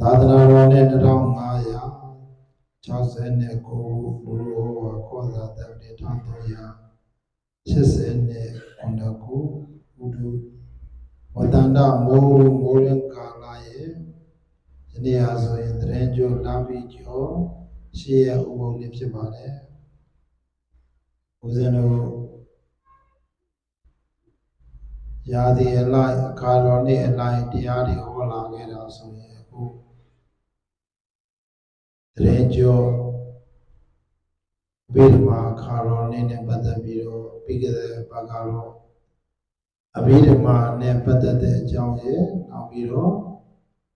သာသနာတော်နဲ့1569လူလိုဟောခေါ်သာတတိထံတော်ရာ80နဲ့9ခုဘုဒ္ဓဝတ္တန္တမိုးမိုးရင်ကာလရဲ့ဒီနေ့ဟာဆိုရင်တရင်ကျော်လာပြီးကျော်ရှေးရဥပုံလေးဖြစ်ပါတယ်ဦးဇင်းတို့ရာသီအလိုက်အခါတော်နေ့အလိုက်တရားတွေဟောလာခဲ့တာဆိုရင်အခု တရင်ကျော်ဝိဓမာခါတော်နေ့နဲ့ပတ်သက်ပြီးတော့ပြီးခဲ့တဲ့ဘက်ကတော့အဘိဓမ္မာနဲ့ပတ်သက်တဲ့အကြောင်းရယ်နောက်ပြီးတော့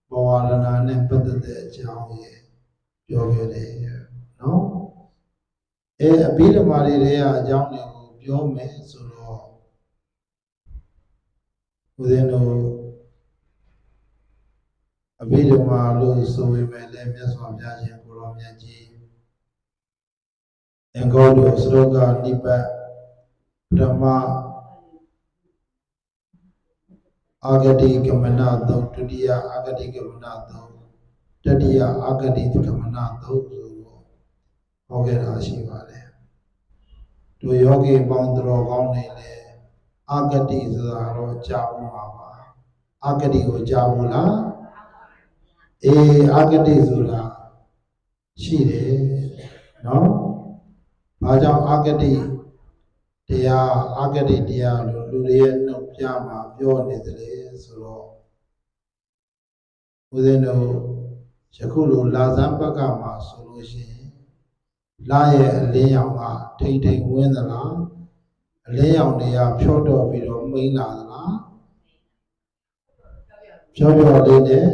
ဘဝရဏနဲ့ပတ်သက်တဲ့အကြောင်းရယ်ပြောခဲ့တယ်နော်အဲအဘိဓမ္မာတွေတွေကအကြောင်းတွေကိုပြောမယ်ဆိုတော့ဦးဇင်းတို့အဘိဓမ္မာလို့ဆိုပေမဲ့လည်းမြတ်စွာဘုရားရှင် ကိုရောမြတ်ကြီးအင်္ဂေါတုစရောဂနိပတ်ပရမအာဂတိကမနသုတ်ဒုတိယအာဂတိကမနသုတ်တတိယအာဂတိကမနသုတ်ဆိုတော့ဟောခဲ့တာရှိပါတယ်တို့ယောဂီပေါင်းတော်ကောင်းနေလေအာဂတိဆိုတာတော့ကြားဦးမှာပါအာဂတိကိုကြားဘူးလားအေးအာဂတိဆိုတာ ရှိတယ်နော်ဘာကြောင့်အာဂတိတရားအာဂတိတရားလို့လူတွေရဲ့နှုတ်ပြမှာပြောနေတယ်လေဆိုတော့ဦးဇင်းတို့ယခုလိုလာဇန်ဘက်ကမှာဆိုလို့ရှိရင်လာရဲ့အလင်းရောင်ကထိမ့်ထိမ့်ဝင်းသလားအလင်းရောင်တွေကဖြောတော့ပြီးတော့မိန်လာသလားဖြောဖြောလေးနဲ့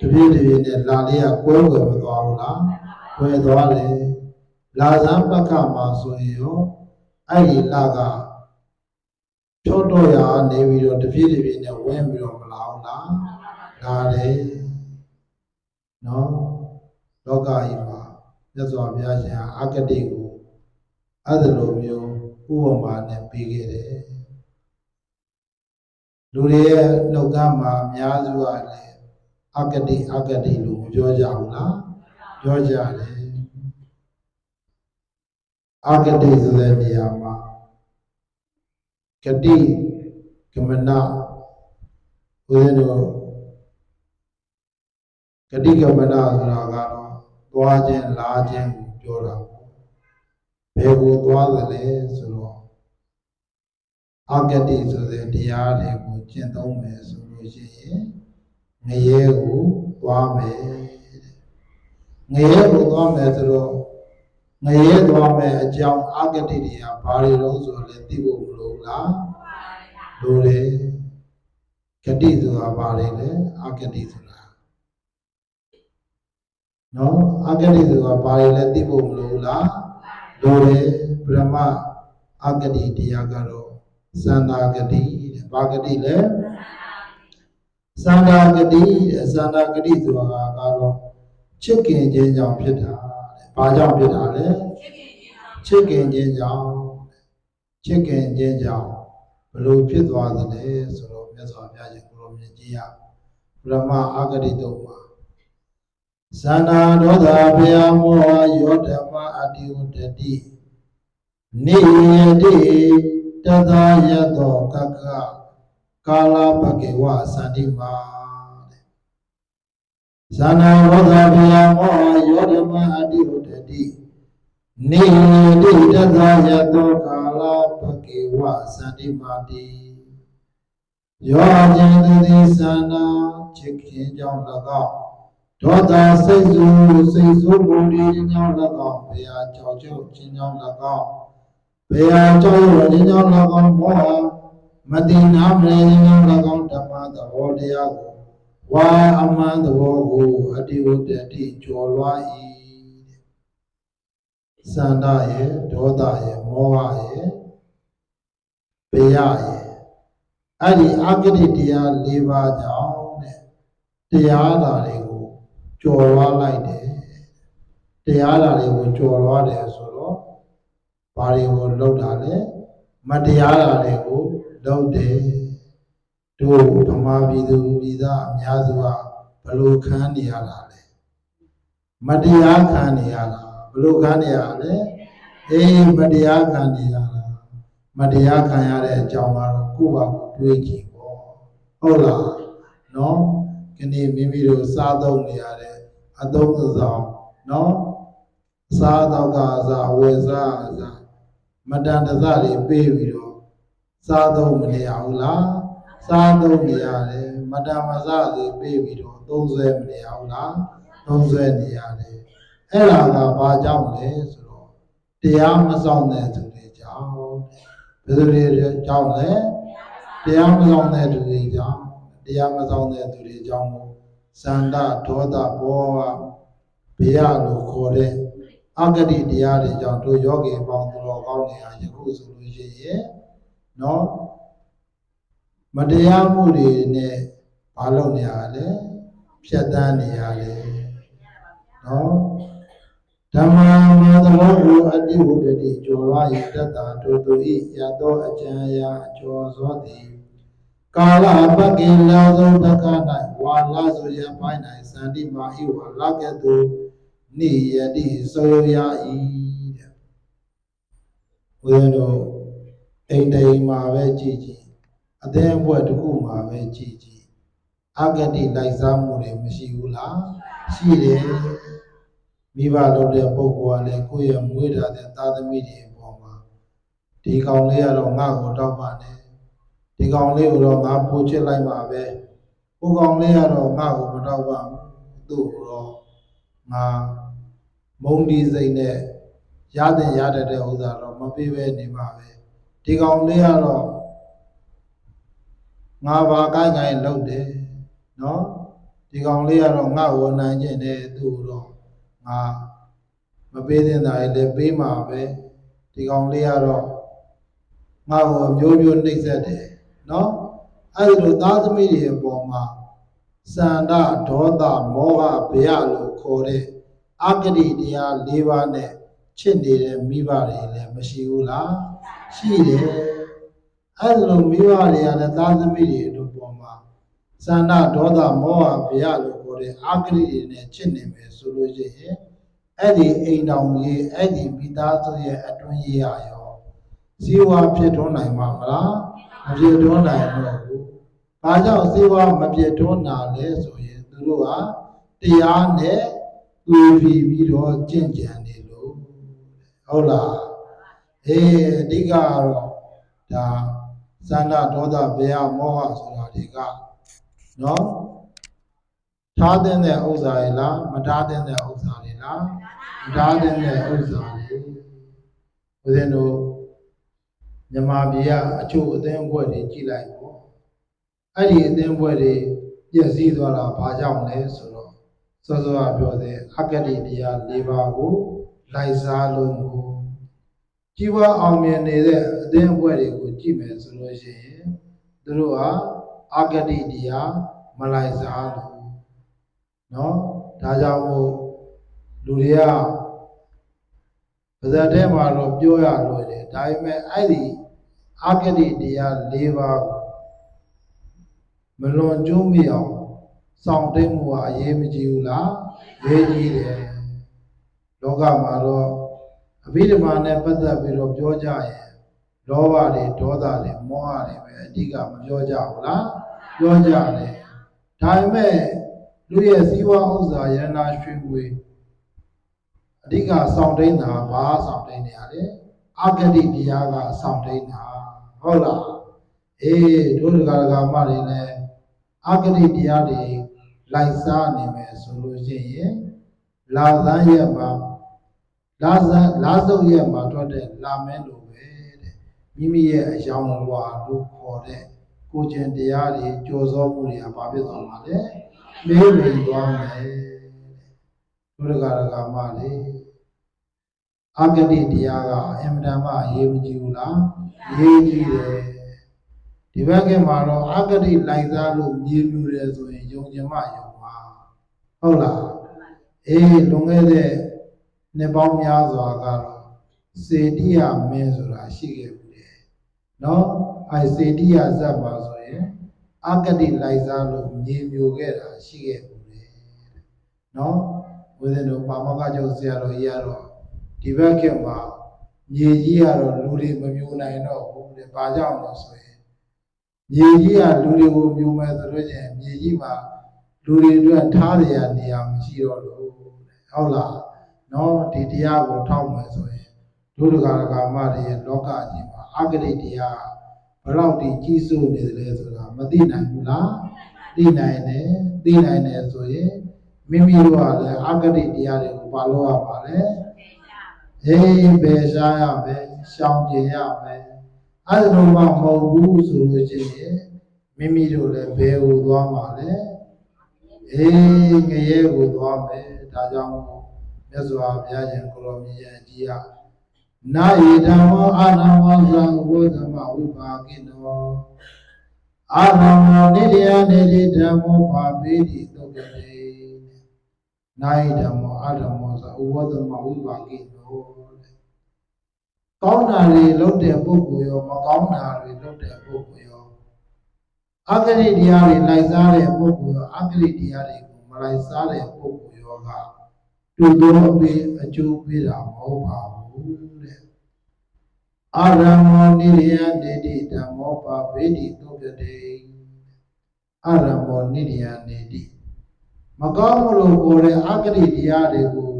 တပြည့်တပြည့်နဲ့လာလေးကကွဲကွယ်မသွားဘူးလား ကွဲသွားတယ်လာဇန်ဘက်ကမှာဆိုရင်ရောအဲ့ဒီလာကဖြောတော့ရာနေပြီးတော့တပြည့်တပြည့်နဲ့ဝင်းပြီးတော့မလာဘူးလားလာတယ်နော်လောကကြီးမှာမြတ်စွာဘုရားရှင်ဟာအဂတိကိုအဲ့ဒီလိုမျိုးဥပမာနဲ့ပေးခဲ့တယ်လူတွေရဲ့နှုတ်ကမ်းမှာအများစုကလည်းအဂတိအဂတိလို့မပြောကြဘူးလား ပြောကြတယ်အဂတိဆိုတဲ့နေရာမှာဂတိကမနဦးဇင်းတို့ဂတိကမနဆိုတာကတော့သွားခြင်းလာခြင်းကိုပြောတာပေါ့ဘယ်ကိုသွားသလဲဆိုတော့အဂတိဆိုတဲ့တရားတွေကိုကျင့်သုံးမယ်ဆိုလို့ရှိရင်ငရဲကိုသွားမယ်တဲ့ ငရဲကိုသွားမယ်ဆိုတော့ငရဲသွားမယ်အကြောင်းအဂတိတွေကဘာတွေလုံးဆိုတော့လည်းသိဖို့မလိုဘူးလားလိုတယ်ဂတိဆိုတာဘာတွေလဲအဂတိဆိုတာနော်အဂတိဆိုတာဘာတွေလဲသိဖို့မလိုဘူးလားလိုတယ်ပရမအဂတိတရားကတော့သန္တာဂတိတဲ့ဘာဂတိလဲသန္တာဂတိတဲ့သန္တာဂတိဆိုတာကတော့ ချစ်ခင်ခြင်းကြောင့်ဖြစ်တာတဲ့ဘာကြောင့်ဖြစ်တာလဲချစ်ခင်ခြင်းကြောင့်ချစ်ခင်ခြင်းကြောင့်ဘလို့ဖြစ်သွားသလဲဆိုတော့မြတ်စွာဘုရားရှင်ကိုရောမြတ်ကြီးကပရမအဂတိတုံးမှာသန္တာဒေါသဘယမောဟယောဓမ္မအတ္တိဝတ္တိနေယတိတသာယတောကကကာလပကေဝသန္တိမာတဲ့ ဇာနာဝဒဗယမောယောဓမ္မအတိဟုတတိနေတိတသာယတောကာလပကေဝသန္တိမာတိယောကျင်တိသသနာချစ်ခင်ကြောင့်၎င်းဒေါသစိတ်ဆူစိတ်ဆူမူဒီကြောင့်၎င်းဘုရားကြောင့်ကြောင့်ခြင်းကြောင့်၎င်းဘေယကြောင့်ဝိညာဉ်၎င်းမောဟမတိနာမရေဉာဏ်၎င်းဓမ္မသဘောတရားကို ဝါအမှန်သဘောကိုအတ္တိဝတ္တိကျော်လွှား၏တဲ့သန္တာရဲ့ဒေါသရဲ့မောဟရဲ့ဘေယရဲ့အဲ့ဒီအဂတိတရား၄ပါးကြောင့်တဲ့တရားဓာတွေကိုကျော်လွှားလိုက်တယ်တရားဓာတွေကိုကျော်လွှားတယ်ဆိုတော့ဘာတွေကိုလောက်တာလဲမတရားတာတွေကိုလောက်တယ် တို့ဗမာပြည်သူပြည်သားအများစုကဘလို့ခံနေရတာလဲမတရားခံနေရတာဘလို့ခံနေရလဲအေးမတရားခံနေရတာမတရားခံရတဲ့အကြောင်းကတော့ကိုယ့်ဘာကိုတွေးကြည့်ပေါ့ဟုတ်လားနော်ဒီနေ့မိမိတို့စားသုံးနေရတဲ့အသုံးအဆောင်နော်စားတော့ကအစားအဝယ်စားအစားမတန်တဆတွေပေးပြီးတော့စားသုံးမနေရဘူးလား စားသုံးနေရတယ်မတန်မဆတွေပေးပြီးတော့သုံးဆွဲမနေရဘူးလားသုံးဆွဲနေရတယ်အဲ့ဒါကဘာကြောင့်လဲဆိုတော့တရားမဆောင်တဲ့သူတွေကြောင့်ဘယ်သူတွေကြောင့်လဲတရားမဆောင်တဲ့သူတွေကြောင့်တရားမဆောင်တဲ့သူတွေကြောင့်မို့သန္တာဒေါသဘောကဘေးရလို့ခေါ်တဲ့အဂတိတရားတွေကြောင့်တို့ယောဂီပေါင်းသူတော်ကောင်းတွေဟာယခုဆိုလို့ရှိရင်နော် မတရားမှုတွေနဲ့ဘာလုပ်နေရလဲဖြတ်တန်းနေရတယ်နော်ဓမ္မမသဘောကိုအတ္တိဝတ္တိကျော်လွားရတတ္တာတို့တို့ဤရသောအကျံရာအကျော်သောသည်ကာလပကိလာသောတက္က၌ဝါလာဆိုရပိုင်း၌စန္တိမာဤဝါလာကဲ့သို့နိယတိဆိုရ၏တဲ့ဘုရားတို့အိမ်တိမ်မှာပဲကြည်ကြည် အသင်းဘွက်တစ်ခုမှာပဲကြည်ကြည်အဂတိလိုက်စားမှုတွေမရှိဘူးလားရှိတယ်မိဘလုပ်တဲ့ပုဂ္ဂိုလ်ကလည်းကိုယ့်ရဲ့မွေးထားတဲ့သားသမီးတွေအပေါ်မှာဒီကောင်လေးကတော့ငါ့ကိုတောက်ပါနဲ့ဒီကောင်လေးကိုတော့ငါပို့ချစ်လိုက်မှာပဲကိုကောင်လေးကတော့ငါ့ကိုမတောက်ပါဘူးသူ့ကိုတော့ငါမုံဒီစိတ်နဲ့ရတဲ့ရတတ်တဲ့ဥစ္စာတော့မပေးပဲနေပါပဲဒီကောင်လေးကတော့ ငါဘာကိုင်းကိုင်းလုပ်တယ်နော်ဒီကောင်လေးကတော့ငါ့ကိုနိုင်ကျင်တယ်သူ့ကိုတော့ငါမပေးတဲ့တာလည်းပေးမှာပဲဒီကောင်လေးကတော့ငါ့ကိုအမျိုးမျိုးနှိပ်စက်တယ်နော်အဲ့ဒီလိုသားသမီးတွေအပေါ်မှာစန္ဒဒေါသမောဟဗျာလို့ခေါ်တဲ့အဂတိတရား၄ပါးနဲ့ချစ်နေတဲ့မိဘတွေလည်းမရှိဘူးလားရှိတယ် အဲ့ဒီလိုမိဘတွေကလည်းသားသမီးတွေတို့ပေါ်မှာစန္ဒဒေါသမောဟဗျာလို့ခေါ်တဲ့အဂတိတွေနဲ့ချစ်နေမယ်ဆိုလို့ရှိရင်အဲ့ဒီအိမ်တော်ကြီးအဲ့ဒီမိသားစုရဲ့အတွင်းရေးရရောဇီဝဖြစ်ထွန်းနိုင်မှာမလားမဖြစ်ထွန်းနိုင်တော့ဘူး။ဘာကြောင့်ဇီဝမဖြစ်ထွန်းတာလဲဆိုရင်သူတို့ကတရားနဲ့သူပြီးပြီးတော့ကြင့်ကြံနေလို့ဟုတ်လားအေးအဓိကကတော့ဒါ သန္တာဒေါသဘေယမောဟဆိုတာတွေကနော်ထားတဲ့ဥစ္စာတွေလားမထားတဲ့ဥစ္စာတွေလားမထားတဲ့ဥစ္စာတွေဦးဇင်းတို့မြန်မာပြည်ကအချို့အသင်းအဖွဲ့တွေကြည်လိုက်ပေါ့အဲ့ဒီအသင်းအဖွဲ့တွေပြည့်စည်သွားတာဘာကြောင့်လဲဆိုတော့စောစောကပြောတဲ့အကတိတရား၄ပါးကိုလိုက်စားလို့ ကိုကြီးပွားအောင်မြင်နေတဲ့အသင်းအဖွဲ့တွေကိုကြည့်မယ်ဆိုလို့ရှိရင်သူတို့ဟာအကတိတရားမလိုက်စားလို့เนาะဒါကြောင့်မို့လူတွေကပါဇက်ထဲမှာတော့ပြောရလို့တယ်ဒါပေမဲ့အဲ့ဒီအကတိတရား၄ပါးကိုမလွန်ကျူးမိအောင်စောင့်တိတ်မှုဟာအရေးမကြီးဘူးလားရေးကြီးတယ်လောကမှာတော့ အဘိဓမ္မာနဲ့ပတ်သက်ပြီးတော့ပြောကြရင်လောဘတွေဒေါသတွေမောဟတွေပဲအဓိကမပြောကြဘူးလားပြောကြတယ်ဒါပေမဲ့လူရဲ့စည်းဝါးဥစ္စာယန္နာရွှေငွေအဓိကစောင့်တိန်တာဘာစောင့်တိန်နေရလဲအဂတိတရားကစောင့်တိန်တာဟုတ်လားအေးတို့ဒကာဒကာမတွေလည်းအဂတိတရားတွေလိုက်စားနေမယ်ဆိုလို့ရှိရင်လာသန်းရက်မှာ လာဇန်လာစုပ်ရက်မှာထွက်တဲ့လာမဲလို့ပဲတဲ့မိမိရဲ့အယောင်ဝါလို့ခေါ်တဲ့ကိုကျင်တရားတွေကြော်စောမှုတွေကဘာဖြစ်သွားမှာလဲမေးမိသွားမယ်တို့ဒကာဒကာမလေးအဂတိတရားကအင်မတန်မှအရေးမကြီးဘူးလားရေးကြီးတယ်ဒီဘက်ကမှာတော့အဂတိလိုက်စားလို့မြေမြူတယ်ဆိုရင်ယုံကြည်မှယုံပါဟုတ်လားအေးလွန်ခဲ့တဲ့ နှစ်ပေါင်းများစွာကတော့စေတိယမင်းဆိုတာရှိခဲ့ဘူးတယ်နော်အဲစေတိယဇတ်ပါဆိုရင်အဂတိလိုက်စားလို့မြေမြူခဲ့တာရှိခဲ့ဘူးတယ်နော်ဦးဇင်းတို့ပါမကကျုပ်ဆရာတော်ကြီးကတော့ဒီဘက်ခေတ်မှာမြေကြီးကတော့လူတွေမမျိုးနိုင်တော့ဘူးတဲ့ဘာကြောင့်လဲဆိုရင်မြေကြီးကလူတွေကိုမျိုးမဲ့ဆိုလို့ချင်းမြေကြီးမှာလူတွေအတွက်ထားရနေရာမရှိတော့လို့တဲ့ဟုတ်လား နော်ဒီတရားကိုထောက်မယ်ဆိုရင်ဒုဒကရကမတွေရဲ့လောကကြီးမှာအဂတိတရားဘယ်လောက်တိကြီးစိုးနေတယ်လဲဆိုတာမသိနိုင်ဘူးလားသိနိုင်တယ်သိနိုင်တယ်ဆိုရင်မိမိတို့ကလည်းအဂတိတရားတွေကိုပါလို့ရပါလေအေးပဲရှားရမယ်ရှောင်ကျင်ရမယ်အဲ့ဒါမှမဟုတ်ဘူးဆိုလို့ရှိရင်မိမိတို့လည်းဘယ်ကိုသွားမှာလဲအေးငရဲကိုသွားမယ်ဒါကြောင့်မို့ မြတ်စွာဘုရားရှင်ကိုရောမြတ်ကြီးကနာယဓမ္မောအာနမောသံဝေသမဝိပါကိနောအာနမောနိတယနိတိဓမ္မောပါပိတိသုတ်တေနာယဓမ္မောအာဓမ္မောသဥဝသမဝိပါကိနောတဲ့ကောင်းတာတွေလုပ်တဲ့ပုဂ္ဂိုလ်ရောမကောင်းတာတွေလုပ်တဲ့ပုဂ္ဂိုလ်ရောအဂရိတရားတွေလိုက်စားတဲ့ပုဂ္ဂိုလ်ရောအဂရိတရားတွေကိုမလိုက်စားတဲ့ပုဂ္ဂိုလ်ရောက တူတော်အပေးအကျိုးပေးတာမဟုတ်ပါဘူးတဲ့အာရမောနိရိယနေတိဓမ္မောပါဗေတိသုကတေအာရမောနိရိယနေတိမကောင်းလို့ကိုယ်တဲ့အဂရိတရားတွေကို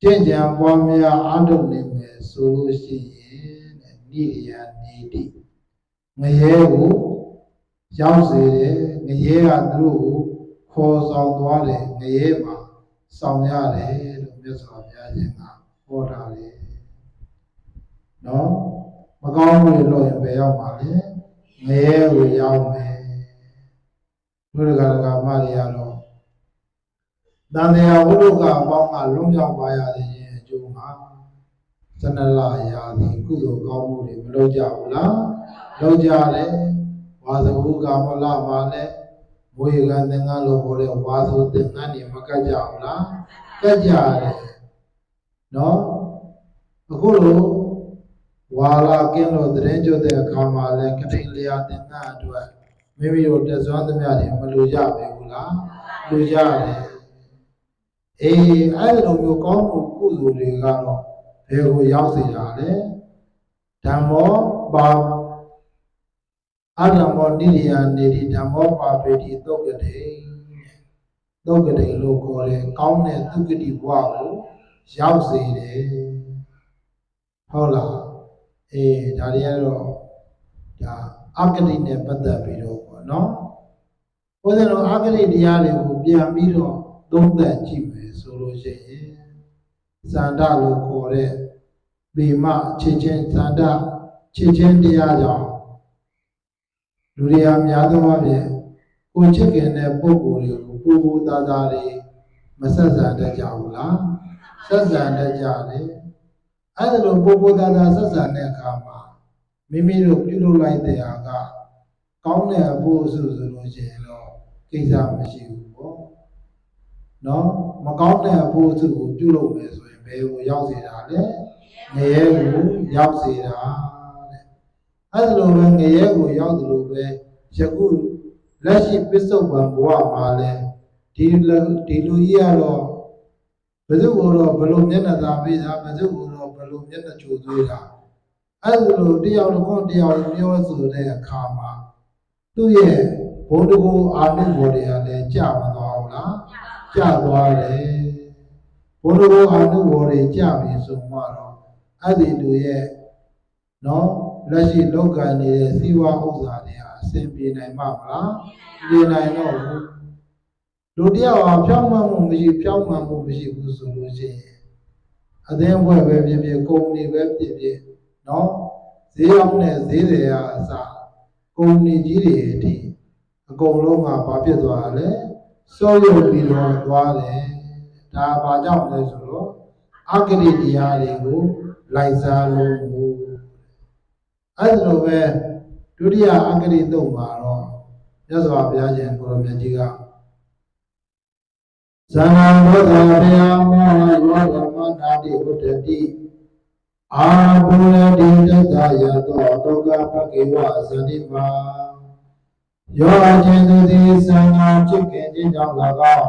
ကျင့်ကြံပွားများအားထုတ်နေမယ်ဆိုလို့ရှိရင်တဲ့နိရိယနေတိငရဲကိုရောက်စေတယ်ငရဲကသူတို့ကိုခေါ်ဆောင်သွားတယ်ငရဲမှာ ဆောင်ရတယ်လို့မြတ်စွာဘုရားရှင်ကဟောထားတယ်နော်မကောင်းဘူးလို့ရင်ဘယ်ရောက်မှာလဲငရဲကိုရောက်မယ်ဘုရားကကမတွေကတော့တန်တရားဝိဒုကအပေါင်းကလွံ့မြောက်ပါရတဲ့ရင်အကျိုးမှာသနလရာသည်ကုသိုလ်ကောင်းမှုတွေမလုပ်ကြဘူးလားလုပ်ကြတယ်ဝါသဝုကာမလမှာလ ည်းဘွေကသင်္ကန်းလို့ခေါ်တဲ့ဝါသုသင်္ကန်းတွေမကတ်ကြဘူးလားကတ်ကြတယ်နော်အခုလိုဝါလာကင်းလို့သတင်းကြွတဲ့အခါမှာလည်းကတိန်လျာသင်္ကန်းအတွက်မိမိတို့တက်စွမ်းသမျှတွေမလိုကြပဲဘူးလားလိုကြတယ်အေးအဲ့လိုမျိုးကောင်းမှုကုသိုလ်တွေကတော့ဘယ်ကိုရောက်စေတာလဲဓမ္မောပါ အဓမ္မောနိရိယာနေတိဓမ္မောပါပေတိသုတ်ကတိသုတ်ကတိလို့ခေါ်တယ်ကောင်းတဲ့သုကတိဘဝကိုရောက်စေတယ်ဟုတ်လားအေးဒါတွေကတော့ဒါအဂတိနဲ့ပတ်သက်ပြီးတော့ပေါ့နော်ဘုရားတော်အဂတိတရားတွေကိုပြန်ပြီးတော့သုံးသပ်ကြည့်မယ်ဆိုလို့ရှိရင်ဇန္ဒလို့ခေါ်တဲ့ဗေမချစ်ချင်းဇန္ဒချစ်ချင်းတရားကြောင့် လူတွေအများသောအားဖြင့်ကိုချစ်ခင်တဲ့ပုဂ္ဂိုလ်တွေကိုပူပူသားသားတွေမဆက်ဆံတတ်ကြဘူးလားဆက်ဆံတတ်ကြတယ်အဲ့ဒါလိုပူပူသားသားဆက်ဆံတဲ့အခါမှာမိမိတို့ပြုလုပ်လိုက်တဲ့အားကကောင်းတဲ့အဖို့အစုဆိုလို့ရှိရင်တော့ကိစ္စမရှိဘူးပေါ့နော်မကောင်းတဲ့အဖို့အစုကိုပြုလုပ်မယ်ဆိုရင်ဘယ်ကိုရောက်စေတာလဲငရဲကိုရောက်စေတာတဲ့ အဲ့ဒါလိုပဲငရဲကိုရောက်တယ်လို့ပဲယခုလက်ရှိပစ္စုပန်ဘဝမှာလဲဒီလူဒီလူကြီးကတော့ဘယ်သူ့ကိုတော့ဘယ်လိုမျက်နှာသာပေးတာဘယ်သူ့ကိုတော့ဘယ်လိုမျက်နှာချိုသွေးတာအဲ့ဒါလိုတယောက်တစ်ခုတယောက်ပြောဆိုတဲ့အခါမှာသူ့ရဲ့ဘုံတကူအာနုဘော်တွေကလည်းကြာမသွားဘူးလားကြာသွားတယ်ဘုံတကူအာနုဘော်တွေကြာပြီဆိုမှတော့အဲ့ဒီလူရဲ့နော် လက်ရှိလောက်ကနေတဲ့စီးပွားဥစ္စာတွေဟာအဆင်ပြေနိုင်မှာမလားပြေနိုင်တော့ဘူးလူတယောက်ဟာဖြောင်းမှန်မှုမရှိဖြောင်းမှန်မှုမရှိဘူးဆိုလို့ရှိရင်အသင်းဘွဲ့ပဲဖြစ်ဖြစ်ကုမ္ပဏီပဲဖြစ်ဖြစ်နော်ဈေးအောင်နဲ့ဈေးတွေကအစကုမ္ပဏီကြီးတွေအထိအကုန်လုံးကဘာဖြစ်သွားလဲစောရုပ်ပြီးတော့သွားတယ်ဒါဘာကြောင့်လဲဆိုတော့အဂတိတရားတွေကိုလိုက်စားလို့ အဲ့ဒါလိုပဲဒုတိယအဂတိတုံမှာတော့မြတ်စွာဘုရားရှင်ကိုရမြတ်ကြီးကဇာနာဘောဓဘယမောယောဂမနာတိဝတ္တိအာဘုရတိတသယတောတောကပကေဝဇန္တိမာယောအချင်းသူသည်သံဃာချစ်ခင်ခြင်းကြောင့်၎င်း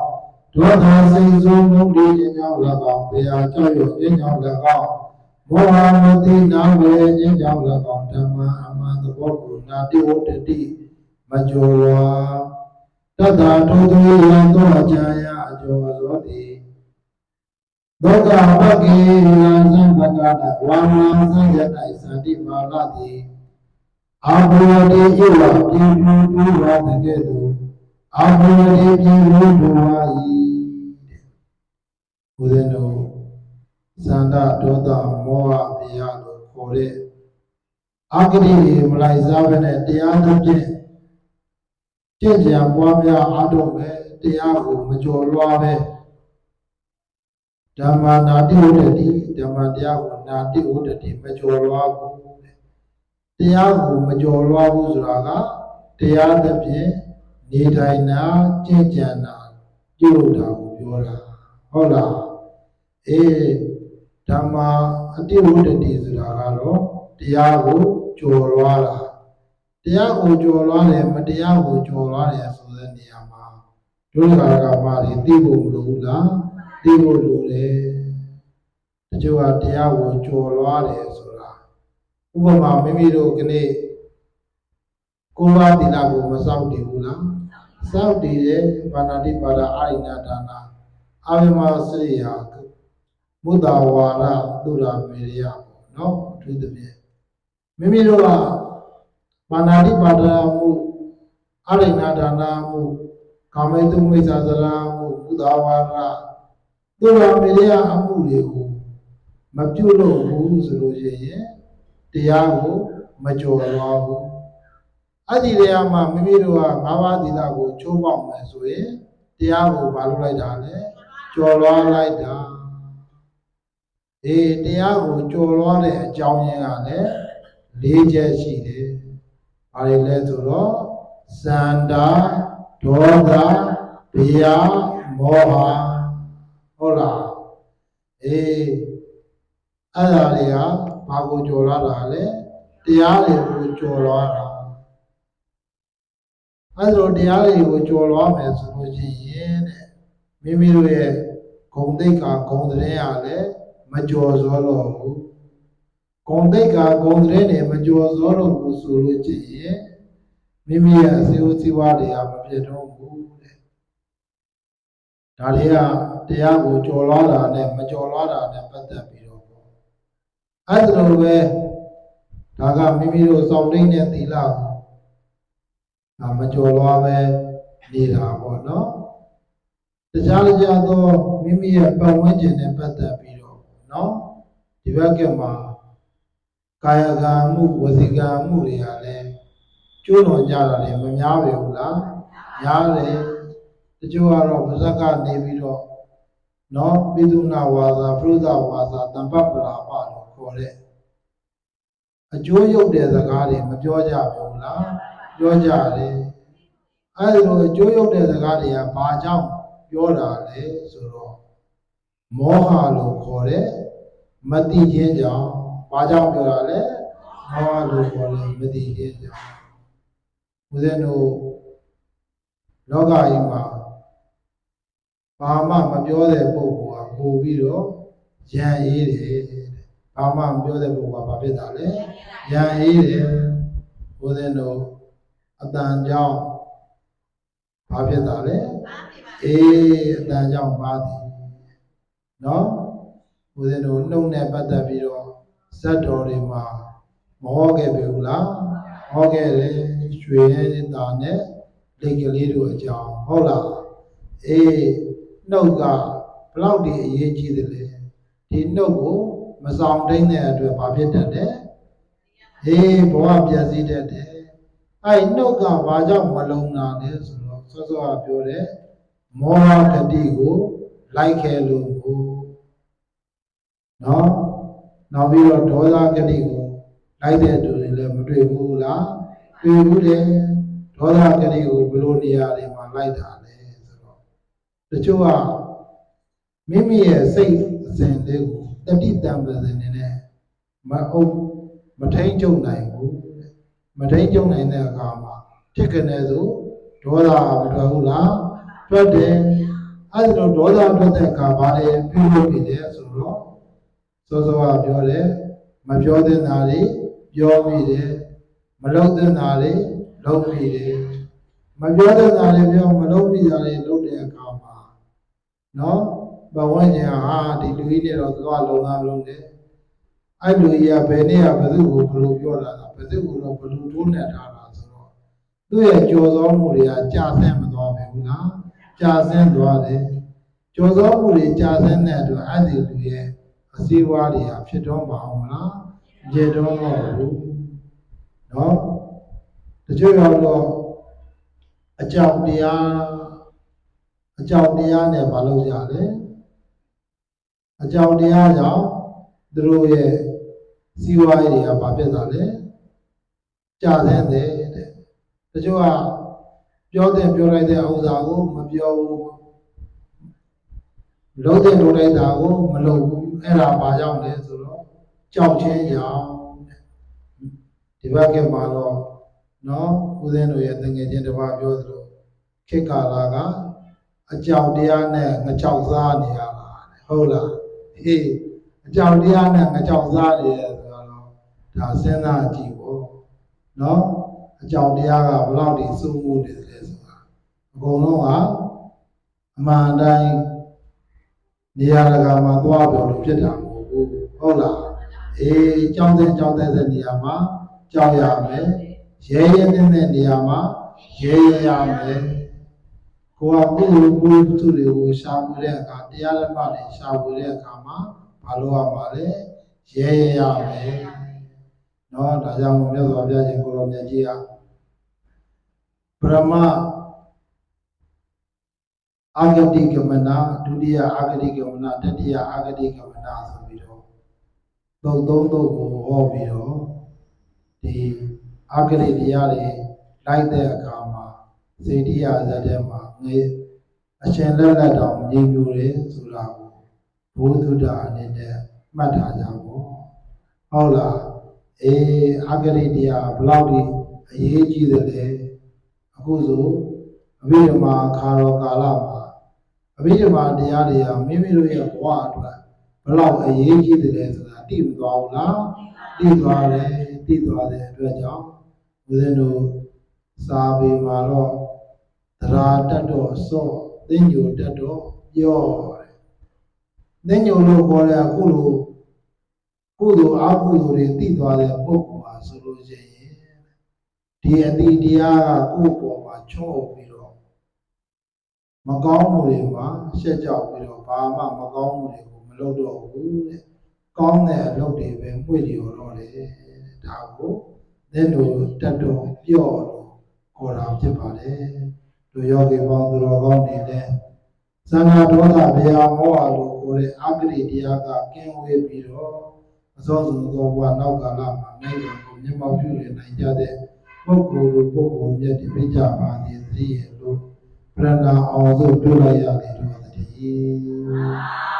ဒေါသစိတ်ဆိုးမှုတွေခြင်းကြောင့်၎င်းဘေဟာကြောက်ရွံ့ခြင်းကြောင့်၎င်း မောဟမတိနာဝေခြင်းကြောင့်၎င်းဓမ္မအမှန်သဘောကိုနာတိဝတ္တိမကျော်ဝါတတ္တာထုံးသွေးရန်သောအကြံရအကျော်သောတိသောကပကေလံသံပကနာဝါမံသံယတိုင်သတိမာလတိအာဘောတိဣဝပြေပြူတူဝါတကဲ့သို့အာဘောတိပြေပြူတူဝါ၏တဲ့ဘုရားတို့ သန္တာဒေါသမောဟဘေယလို့ခေါ်တဲ့အာဂတိမလိုက်စားပဲနဲ့တရားသဖြင့်ကျင့်ကြံပွားများအားထုတ်မယ်တရားကိုမကြော်လွားပဲဓမ္မနာတိဝတ္တိဓမ္မတရားကိုနာတိဝတ္တိမကြော်လွားဘူးတဲ့တရားကိုမကြော်လွားဘူးဆိုတာကတရားသဖြင့်နေထိုင်တာကျင့်ကြံတာပြုလုပ်တာကိုပြောတာဟုတ်လားအေး ဓမ္မအတိဝတ္တိဆိုတာကတော့တရားကိုကြော်လွားတာတရားကိုကြော်လွားတယ်မတရားကိုကြော်လွားတယ်ဆိုတဲ့နေရာမှာဒုက္ခကမာတွေသိဖို့မလိုဘူးလားသိဖို့လိုတယ်တချို့ကတရားကိုကြော်လွားတယ်ဆိုတာဥပမာမိမိတို့ကနေ့ကိုယ်ပါတိလာကိုမစောင့်တည်ဘူးလားစောင့်တည်တယ်ဘာနာတိပါဒအာရိဏဒါနာအာဝိမစရိယာ မုဒ္ဒဝါရသုရာမေရိယပေါ့နော်အထူးသဖြင့်မိမိတို့ကဘာနာတိပါဒမှုအာရိဏဒါနာမှုကာမေတုမိစ္ဆာသရာမှုမုဒ္ဒဝါရသုရာမေရိယအမှုတွေကိုမပြုတ်လို့ဘူးဆိုလို့ရှိရင်တရားကိုမကြော်လွားဘူးအဲ့ဒီတရားမှာမိမိတို့ကငါးပါးသီလကိုချိုးပေါက်မယ်ဆိုရင်တရားကိုမလုပ်လိုက်တာလေကြော်လွားလိုက်တာ အေးတရားကိုကြော်လွားတဲ့အကြောင်းရင်းကလည်း၄ချက်ရှိတယ်။ဘာတွေလဲဆိုတော့စန္ဒာဒေါသဘေယမောဟဟုတ်လားအေးအဲ့ဒါတွေကဘာကိုကြော်လွားတာလဲတရားတွေကိုကြော်လွားတာအဲ့ဒါတရားတွေကိုကြော်လွားမယ်ဆိုလို့ရှိရင်တဲ့မိမိတို့ရဲ့ဂုံတိတ်ကဂုံတဲ့ရလည်း မကြော်စောတော့ဘူးဂုံတိတ်ကဂုံတဲ့နေမကြော်စောတော့ဘူးဆိုလို့ရှိရင်မိမိရဲ့အစီအစီဝါတွေကမပြတ်တော့ဘူးတဲ့ဒါတွေကတရားကိုကြော်လွားတာနဲ့မကြော်လွားတာနဲ့ပတ်သက်ပြီးတော့ပေါ့အဲ့ဒါလိုပဲဒါကမိမိတို့စောင့်တိတ်တဲ့သီလကိုဒါမကြော်လွားပဲနေတာပေါ့နော်တခြားကြသောမိမိရဲ့ပတ်ဝန်းကျင်နဲ့ပတ်သက်ပြီးတော့နော် ဒီဘက်ကမှာကာယကံမှုဝစီကံမှုတွေကလည်းကျိုးတော်ကြတာလည်းမများပဲဘူးလားများတယ်တချို့ကတော့ပါဇက်ကနေပြီးတော့နော်ပိသုနာဝါစာပရုဒဝါစာတမ္ပပလာပလို့ခေါ်တဲ့အကျိုးရုပ်တဲ့စကားတွေမပြောကြဘူးလားပြောကြတယ်အဲဒီလိုအကျိုးရုပ်တဲ့စကားတွေကဘာကြောင့်ပြောတာလဲဆိုတော့မောဟလို့ခေါ်တဲ့ မတိခြင်းကြောင့်ဘာကြောင့်ပြောတာလဲမောဟလို့ခေါ်တဲ့မတိခြင်းကြောင့်ဦးဇင်းတို့လောကကြီးမှာဘာမှမပြောတဲ့ပုဂ္ဂိုလ်ကပို့ပြီးတော့ရံအေးတယ်တဲ့ဘာမှမပြောတဲ့ပုဂ္ဂိုလ်ကဘာဖြစ်တာလဲရံအေးတယ်ဦးဇင်းတို့အတန်ကြောင့်ဘာဖြစ်တာလဲအေးအတန်ကြောင့်ပါသည်နော် ဦးဇင်းတို့နှုတ်နဲ့ပတ်သက်ပြီးတော့ဇတ်တော်တွေမှာမဟောခဲ့ပြီဘူးလားဟောခဲ့တယ်ရွှေတာနဲ့လက်ကလေးတို့အကြောင်းဟုတ်လားအေးနှုတ်ကဘလောက်ဒီအရေးကြီးတယ်လဲဒီနှုတ်ကိုမဆောင်တိုင်းတဲ့အတွက်ဘာဖြစ်တတ်လဲအေးဘဝပြည့်စည်တတ်တယ်အဲ့နှုတ်ကဘာကြောင့်မလုံတာလဲဆိုတော့စောစောကပြောတယ်မောဟတတိကိုလိုက်ခဲလို့ကို နော်နောက်ပြီးတော့ဒေါသဂတိကိုလိုက်တဲ့သူတွေလည်းမတွေ့ဘူးလားတွေ့ဘူးလေဒေါသဂတိကိုဘယ်လိုနေရာတွေမှာလိုက်တာလဲဆိုတော့တချို့ကမိမိရဲ့စိတ်အစဉ်လေးကိုတတိတံပဇင်နေနဲ့မအုပ်မထိန်ကျုံနိုင်ဘူးမထိန်ကျုံနိုင်တဲ့အခါမှာဖြစ်ကနေဆိုဒေါသမထွက်ဘူးလားထွက်တယ်အဲ့ဒီလိုဒေါသထွက်တဲ့အခါဘာလဲပြုလုပ်နေတယ်ဆိုတော့ စောစောကပြောတယ်မပြောတဲ့နာတွေပြောမိတယ်မလုပ်တဲ့နာတွေလုပ်မိတယ်မပြောတဲ့နာတွေပြောမလုပ်မိတာတွေလုပ်တဲ့အခါမှာနော်ဘဝဉာဏ်ဟာဒီလူကြီးနဲ့တော့သွားလုံသားမလုံးနဲ့အဲ့လူကြီးကဘယ်နေ့ကဘယ်သူ့ကိုဘယ်လိုပြောတာလဲဘယ်သူ့ကိုတော့ဘယ်လိုတိုးနေထားတာဆိုတော့သူ့ရဲ့ကြော်စောမှုတွေကကြာဆင်းမသွားဘူးလားကြာဆင်းသွားတယ်ကျော်စောမှုတွေကြာစင်းတဲ့အတွက်အဲ့ဒီလူရဲ့ အစည်းအဝါးတွေဟာဖြစ်တော့မအောင်မလားရေတော့မဟုတ်ဘူးเนาะတချို့ရောက်တော့အကြောင်းတရားအကြောင်းတရားနဲ့မလုပ်ကြလဲအကြောင်းတရားကြောင့်သူတို့ရဲ့စည်းဝါးတွေကဘာဖြစ်တာလဲကြာစင်းတဲ့တဲ့တချို့ကပြောတဲ့ပြောလိုက်တဲ့ဥစ္စာကိုမပြောဘူး လုံးတဲ့လုံးလိုက်တာကိုမလုပ်ဘူး အဲ့ဒါဘာကြောင့်လဲဆိုတော့ကြောက်ချင်းကြောင့်တဲ့ဒီဘက်ကမှာတော့နော်ဦးဇင်းတို့ရဲ့တငယ်ချင်းတစ်ပါးပြောသလိုခေတ်ကာလကအကြောက်တရားနဲ့ငကြောက်စားနေရတာတဲ့ဟုတ်လားဟေးအကြောက်တရားနဲ့ငကြောက်စားနေရဆိုတော့ဒါစဉ်းစားကြည့်ပေါ့နော်အကြောက်တရားကဘယ်လောက်ထိစိုးမိုးနေတယ်လဲဆိုတာအကုန်လုံးကအမှန်တိုင်း နေရာတကာမှာသွားပြောလို့ဖြစ်တာမဟုတ်ဘူးဟုတ်လားအေးကြောင်းတဲ့ကြောင်းတဲ့တဲ့နေရာမှာကြောက်ရမယ်ရဲရဲတဲ့တဲ့နေရာမှာရဲရဲရမယ်ကိုကကိုယ်ကိုယ်သူတွေကိုရှာဖွေတဲ့အခါတရားဓမ္မတွေရှာဖွေတဲ့အခါမှာဘာလို့ရမှာလဲရဲရဲရမယ်နော်ဒါကြောင့်မြတ်စွာဘုရားရှင်ကိုရောမြတ်ကြီးကပရမ အာဂတိကမနာဒုတိယအာဂတိကမနာတတိယအာဂတိကမနာဆိုပြီးတော့သုံးသုံးသုံးကိုဟောပြီးတော့ဒီအာဂတိတရားတွေလိုက်တဲ့အခါမှာစေတိယဇတ်ထဲမှာငေအရှင်လက်လက်တော်မြင်မျိုးတယ်ဆိုတာကိုဘုသူဒ္ဓအနေနဲ့မှတ်ထားကြဖို့ဟုတ်လားအေးအာဂတိတရားဘယ်လောက်ဒီအရေးကြီးတယ်လဲအခုဆိုအဘိဓမ္မာခါရောကာလမှာအ ဘိဓမ္မာတရားတွေကမိမိတို့ရဲ့ဘဝအတွက်ဘယ်လောက်အရေးကြီးတယ်လဲဆိုတာသိမသွားဘူးလားသိသွားတယ်သိသွားတဲ့အတွက်ကြောင့်ဦးဇင်းတို့စာပေမှာတော့သရာတတ်တော့စောသင်ညိုတတ်တော့ပြောတယ်သင်ညိုလို့ခေါ်တဲ့အခုလိုကုသိုလ်အကုသိုလ်တွေသိသွားတဲ့ပုဂ္ဂိုလ်ဟာဆိုလို့ရှိရင်ဒီအတိတရားကကိုယ့်ပေါ်မှာချော့ပြီးတော့ မကောင်းမှုတွေမှာရှက်ကြောက်ပြီးတော့ဘာမှမကောင်းမှုတွေကိုမလုပ်တော့ဘူးတဲ့။ကောင်းတဲ့အလုပ်တွေပဲမှုတွေရောတော့တယ်တဲ့။ဒါကိုသင်တို့တတ်တော်ပြော့လို့ခေါ်တာဖြစ်ပါတယ်။တို့ယောဂီပေါင်းသူတော်ကောင်းတွေလည်းသံဃာဒေါသဗျာမောဟလို့ခေါ်တဲ့အဂတိတရားကကင်းဝေးပြီးတော့အစောစုံသောဘဝနောက်ကာလမှာနိုင်ငံကိုမြတ်မောပြုနေနိုင်ကြတဲ့ပုဂ္ဂိုလ်လူပုဂ္ဂိုလ်မြတ်တွေပြကြပါသည်သတိရလို့ ပြဏအောင်စုပြုလိုက်ရလေတို့တည်း